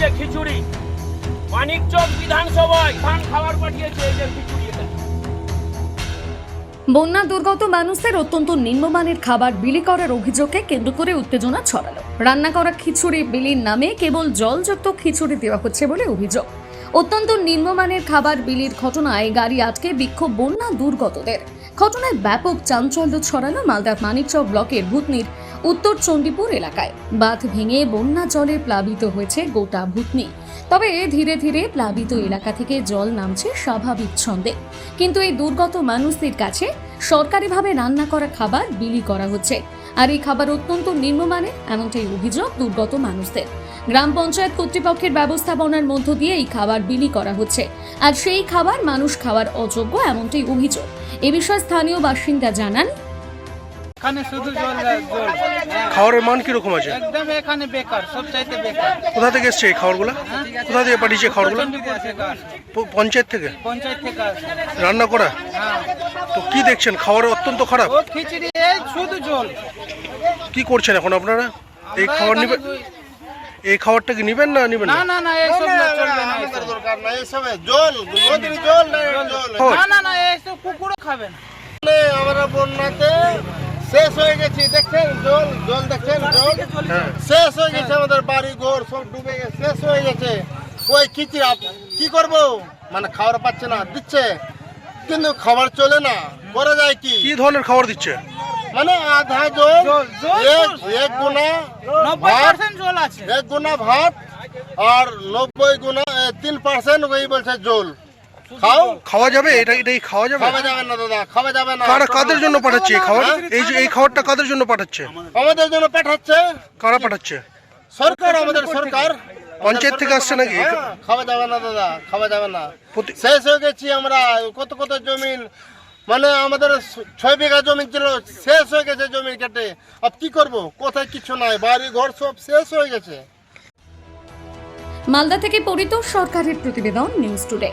যে খিচুড়ি? মানিকচক বিধানসভায় ধান খাবার পাঠিয়েছে এই যে খিচুড়ি বন্যা দুর্গত মানুষদের অত্যন্ত নিম্নমানের খাবার বিলি করার অভিযোগকে কেন্দ্র করে উত্তেজনা ছড়ালো। রান্না করা খিচুড়ি বিলির নামে কেবল জলযুক্ত খিচুড়ি দেওয়া হচ্ছে বলে অভিযোগ। অত্যন্ত নিম্নমানের খাবার বিলির ঘটনায় গাড়ি আটকে বিক্ষোভ বন্যা দুর্গতদের। ঘটনায় ব্যাপক চাঞ্চল্য ছড়ালো মালদার মানিকচক ব্লকের ভূতনির উত্তর চণ্ডীপুর এলাকায়। বাঁধ ভেঙে বন্যা জলে প্লাবিত হয়েছে গোটা ভূতনি। তবে ধীরে ধীরে প্লাবিত এলাকা থেকে জল নামছে স্বাভাবিক ছন্দে। কিন্তু এই দুর্গত মানুষদের কাছে সরকারিভাবে রান্না করা খাবার বিলি করা হচ্ছে। আর এই খাবার অত্যন্ত নিম্নমানের, এমনটাই অভিযোগ দুর্গত মানুষদের। গ্রাম পঞ্চায়েত কর্তৃপক্ষের ব্যবস্থাপনার মধ্য দিয়ে এই খাবার বিলি করা হচ্ছে। আর সেই খাবার মানুষ খাওয়ার অযোগ্য, এমনটাই অভিযোগ। এ বিষয়ে স্থানীয় বাসিন্দা জানান এখানে শুধু জল জল। খাবারের মান কীরকম আছে? একদম এখানে বেকার সব চাইতে বেকার। কোথা থেকে এসছে এই খাবারগুলো? কোথা থেকে পাঠিয়েছে খাবারগুলো? পঞ্চায়েত থেকে? পঞ্চায়েত থেকে রান্না করা? হ্যাঁ। তো কি দেখছেন? খাবার অত্যন্ত খারাপ। শুধু জল। কি করছেন এখন আপনারা? এই খাবার নিবেন এই খাবারটা কি নিবেন না নিবেন না? না না না এইসব না চলবে না এইসব। দরকার নাই এসব। জল নদীর জল নেই জল। খাবার। না না না এইসব কুকুরও খাবে না। নেই, আমরা বন্যাতে শেষ হয়ে গেছি দেখছেন? জল জল দেখছেন? জল? হ্যাঁ। শেষ হয়ে গেছে আমাদের বাড়ি ঘর সব ডুবে গেছে শেষ হয়ে গেছে। ওই আপ- কি করব? মানে খাবার পাচ্ছে না দিচ্ছে। কিন্তু খাবার চলে না করা যায় কি? কি ধরনের খাবার দিচ্ছে? মানে আধা জল এক এক গুণা ভাত পার্সেন্ট জল আছে। এক গুণা ভাত আর নব্বই গুণা তিন পার্সেন্ট ওই বলছে জল। খাও? খাওয়া যাবে? এটা এটাই খাওয়া যাবে? খাওয়া যাবে না দাদা খাওয়া যাবে না। কারা কাদের জন্য পাঠাচ্ছে এই খাবার এই যে এই খাবারটা কাদের জন্য পাঠাচ্ছে? আমাদের জন্য পাঠাচ্ছে। কারা পাঠাচ্ছে? সরকার আমাদের সরকার। পঞ্চায়েত থেকে আসছে নাকি? হ্যাঁ, খাওয়া যাবে না দাদা খাওয়া যাবে না। শেষ হয়ে গেছি আমরা। কত কত জমিন? মানে আমাদের ছয় বিঘা জমি ছিল শেষ হয়ে গেছে জমি কেটে। আব কি করব? কোথায় কিছু নাই বাড়ি ঘর সব শেষ হয়ে গেছে। মালদা থেকে পরিতোষ সরকারের প্রতিবেদন নিউজ টুডে।